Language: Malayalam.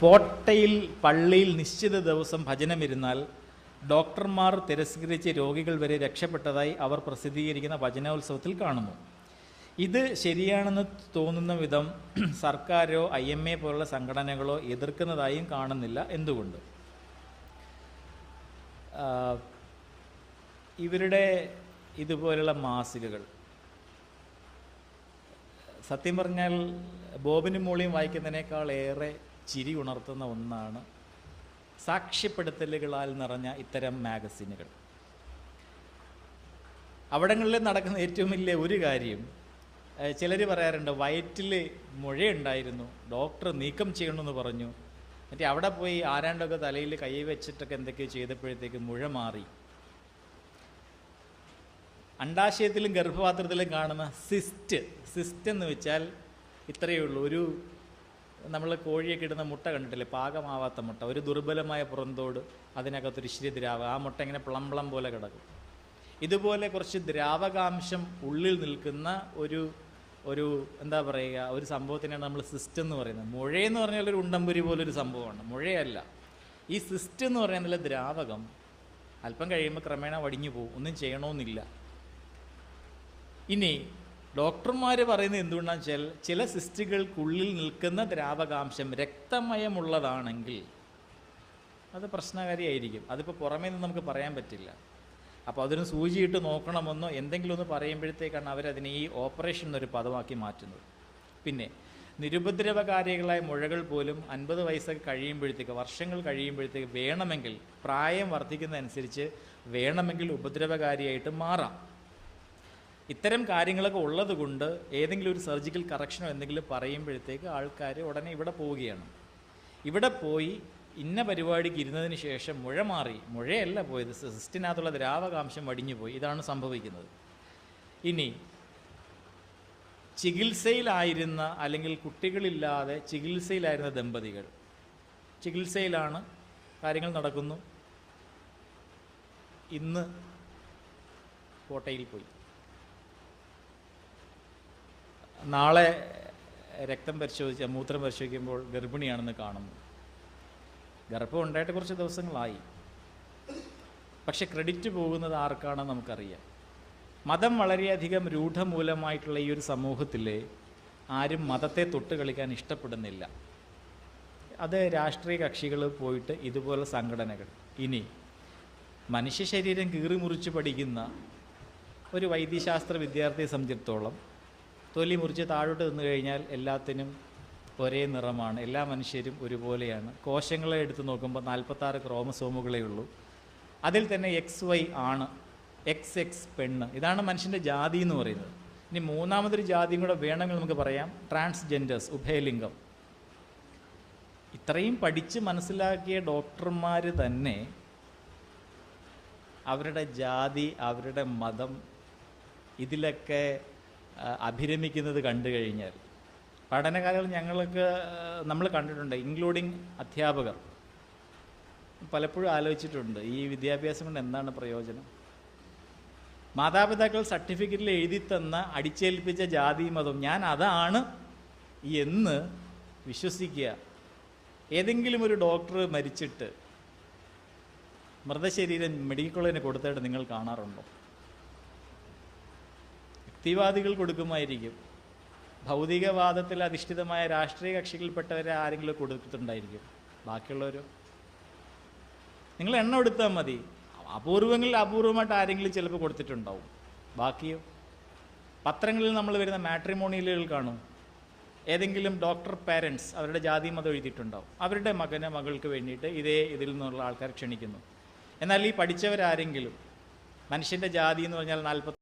പോട്ടയിൽ പള്ളിയിൽ നിശ്ചിത ദിവസം ഭജനമിരുന്നാൽ ഡോക്ടർമാർ തിരസ്കരിച്ച് രോഗികൾ വരെ രക്ഷപ്പെട്ടതായി അവർ പ്രസിദ്ധീകരിക്കുന്ന ഭജനോത്സവത്തിൽ കാണുന്നു. ഇത് ശരിയാണെന്ന് തോന്നുന്ന വിധം സർക്കാരോ ഐ എം എ പോലുള്ള സംഘടനകളോ എതിർക്കുന്നതായും കാണുന്നില്ല എന്തുകൊണ്ട്? ഇവരുടെ ഇതുപോലുള്ള മാസികകൾ. സത്യം പറഞ്ഞാൽ ബോബിനും മോളിയും വായിക്കുന്നതിനേക്കാൾ ഏറെ ചിരി ഉണർത്തുന്ന ഒന്നാണ് സാക്ഷ്യപ്പെടുത്തലുകളാൽ നിറഞ്ഞ ഇത്തരം മാഗസിനുകൾ. അവിടങ്ങളിൽ നടക്കുന്ന ഏറ്റവും വലിയ ഒരു കാര്യം ചിലർ പറയാറുണ്ട് വയറ്റിൽ മുഴയുണ്ടായിരുന്നു ഡോക്ടർ നീക്കം ചെയ്യണമെന്ന് പറഞ്ഞു. എന്നിട്ട് അവിടെ പോയി ആരാണ്ടൊക്കെ തലയിൽ കൈ വെച്ചിട്ടൊക്കെ എന്തൊക്കെയോ ചെയ്തപ്പോഴത്തേക്ക് മുഴ മാറി. അണ്ടാശയത്തിലും ഗർഭപാത്രത്തിലും കാണുന്ന സിസ്റ്റ് സിസ്റ്റ് എന്ന് വെച്ചാൽ ഇത്രയേ ഉള്ളൂ ഒരു നമ്മൾ കോഴിയൊക്കെ ഇടുന്ന മുട്ട കണ്ടിട്ടില്ലേ? പാകമാവാത്ത മുട്ട. ഒരു ദുർബലമായ പുറന്തോട് അതിനകത്തൊരു ഇശ്രി ദ്രാവകം ആ മുട്ട ഇങ്ങനെ പ്ലം പ്ലം പോലെ കിടക്കും. ഇതുപോലെ കുറച്ച് ദ്രാവകാംശം ഉള്ളിൽ നിൽക്കുന്ന ഒരു ഒരു എന്താ പറയുക ഒരു സംഭവത്തിനാണ് നമ്മൾ സിസ്റ്റം എന്ന് പറയുന്നത്. മുഴയെന്ന് പറഞ്ഞാൽ ഒരു ഉണ്ടമ്പുരി പോലൊരു സംഭവമാണ്. മുഴയല്ല. ഈ സിസ്റ്റ് എന്ന് പറയുന്ന ദ്രാവകം. അല്പം കഴിയുമ്പോൾ ക്രമേണ വടിഞ്ഞു പോകും. ഒന്നും ചെയ്യണമെന്നില്ല ഇനി ഡോക്ടർമാർ പറയുന്നത് എന്തുകൊണ്ടാണെന്ന് വെച്ചാൽ ചില സിസ്റ്റുകൾക്കുള്ളിൽ നിൽക്കുന്ന ദ്രാവകാംശം രക്തമയമുള്ളതാണെങ്കിൽ അത് പ്രശ്നകാരിയായിരിക്കും. അതിപ്പോൾ പുറമേ നിന്ന് നമുക്ക് പറയാൻ പറ്റില്ല. അപ്പോൾ അതിന് സൂചിയിട്ട് നോക്കണമെന്നോ എന്തെങ്കിലും ഒന്ന് പറയുമ്പോഴത്തേക്കാണ് അവരതിനെ ഈ ഓപ്പറേഷൻ എന്നൊരു പദമാക്കി മാറ്റുന്നത്. പിന്നെ നിരുപദ്രവകാരികളായ മുഴകൾ പോലും അൻപത് വയസ്സൊക്കെ കഴിയുമ്പോഴത്തേക്ക് വർഷങ്ങൾ കഴിയുമ്പോഴത്തേക്ക് വേണമെങ്കിൽ പ്രായം വർദ്ധിക്കുന്നതനുസരിച്ച് വേണമെങ്കിൽ ഉപദ്രവകാരിയായിട്ട് മാറാം. ഇത്തരം കാര്യങ്ങളൊക്കെ ഉള്ളത് കൊണ്ട് ഏതെങ്കിലും ഒരു സർജിക്കൽ കറക്ഷനോ എന്തെങ്കിലും പറയുമ്പോഴത്തേക്ക് ആൾക്കാർ ഉടനെ ഇവിടെ പോവുകയാണ്. ഇവിടെ പോയി ഇന്ന പരിപാടിക്ക് ഇരുന്നതിന് ശേഷം മുഴ മാറി മുഴയല്ല പോയത് സിസ്റ്റിനകത്തുള്ള ദ്രാവകാംശം വടിഞ്ഞു പോയി. ഇതാണ് സംഭവിക്കുന്നത്. ഇനി ചികിത്സയിലായിരുന്ന അല്ലെങ്കിൽ കുട്ടികളില്ലാതെ ചികിത്സയിലായിരുന്ന ദമ്പതികൾ ചികിത്സയിലാണ് കാര്യങ്ങൾ നടക്കുന്നു. ഇന്ന് കോട്ടയിൽ പോയി. നാളെ രക്തം പരിശോധിച്ച മൂത്രം പരിശോധിക്കുമ്പോൾ ഗർഭിണിയാണെന്ന് കാണുന്നു. ഗർഭം ഉണ്ടായിട്ട് കുറച്ച് ദിവസങ്ങളായി. പക്ഷെ ക്രെഡിറ്റ് പോകുന്നത് ആർക്കാണെന്ന് നമുക്കറിയാം. മതം വളരെയധികം രൂഢമൂലമായിട്ടുള്ള ഈ ഒരു സമൂഹത്തിൽ ആരും മതത്തെ തൊട്ട് കളിക്കാൻ ഇഷ്ടപ്പെടുന്നില്ല. അത് രാഷ്ട്രീയ കക്ഷികൾ പോയിട്ട് ഇതുപോലെ സംഘടനകൾ. ഇനി മനുഷ്യ ശരീരം കീറി മുറിച്ച് പഠിക്കുന്ന ഒരു വൈദ്യശാസ്ത്ര വിദ്യാർത്ഥിയെ സംബന്ധിച്ചിടത്തോളം തൊലി മുറിച്ച് താഴോട്ട് നിന്ന് കഴിഞ്ഞാൽ എല്ലാത്തിനും ഒരേ നിറമാണ്. എല്ലാ മനുഷ്യരും ഒരുപോലെയാണ്. കോശങ്ങളെ എടുത്ത് നോക്കുമ്പോൾ നാൽപ്പത്താറ് ക്രോമസോമുകളേ ഉള്ളൂ. അതിൽ തന്നെ എക്സ് വൈ ആണ്. എക്സ് എക്സ് പെണ്ണ്. ഇതാണ് മനുഷ്യന്റെ ജാതി എന്ന് പറയുന്നത്. ഇനി മൂന്നാമതൊരു ജാതിയും കൂടെ വേണമെങ്കിൽ നമുക്ക് പറയാം. ട്രാൻസ്ജെൻഡേഴ്സ് ഉഭയലിംഗം. ഇത്രയും പഠിച്ച് മനസ്സിലാക്കിയ ഡോക്ടർമാർ തന്നെ അവരുടെ ജാതി അവരുടെ മതം ഇതിലൊക്കെ അഭിരമിക്കുന്നത് കണ്ടു കഴിഞ്ഞാൽ. പഠനകാലങ്ങളിൽ ഞങ്ങൾക്ക് നമ്മൾ കണ്ടിട്ടുണ്ട് ഇൻക്ലൂഡിങ് അധ്യാപകർ. പലപ്പോഴും ആലോചിച്ചിട്ടുണ്ട് ഈ വിദ്യാഭ്യാസം കൊണ്ട് എന്താണ് പ്രയോജനം? മാതാപിതാക്കൾ സർട്ടിഫിക്കറ്റിൽ എഴുതി തന്ന അടിച്ചേൽപ്പിച്ച ജാതി മതം ഞാൻ അതാണ് എന്ന് വിശ്വസിക്കുക. ഏതെങ്കിലും ഒരു ഡോക്ടർ മരിച്ചിട്ട് മൃതശരീരം മെഡിക്കൽ കോളേജിന് കൊടുത്തായിട്ട് നിങ്ങൾ കാണാറുണ്ടോ? യുക്തിവാദികൾ കൊടുക്കുമായിരിക്കും. ഭൗതികവാദത്തിൽ അധിഷ്ഠിതമായ രാഷ്ട്രീയ കക്ഷികളിൽപ്പെട്ടവരെ ആരെങ്കിലും കൊടുത്തിട്ടുണ്ടായിരിക്കും. ബാക്കിയുള്ളവരോ? നിങ്ങൾ എണ്ണം എടുത്താൽ മതി. അപൂർവങ്ങളിൽ അപൂർവമായിട്ട് ആരെങ്കിലും ചിലപ്പോൾ കൊടുത്തിട്ടുണ്ടാവും. ബാക്കിയോ? പത്രങ്ങളിൽ നമ്മൾ വരുന്ന മാട്രിമോണിയലുകൾ കാണും. ഏതെങ്കിലും ഡോക്ടർ പാരൻസ് അവരുടെ ജാതി മതം എഴുതിയിട്ടുണ്ടാവും. അവരുടെ മകന് മകൾക്ക് വേണ്ടിയിട്ട് ഇതേ ഇതിൽ നിന്നുള്ള ആൾക്കാർ ക്ഷണിക്കുന്നു. എന്നാൽ ഈ പഠിച്ചവരാരെങ്കിലും മനുഷ്യന്റെ ജാതി എന്ന് പറഞ്ഞാൽ നാൽപ്പത്തി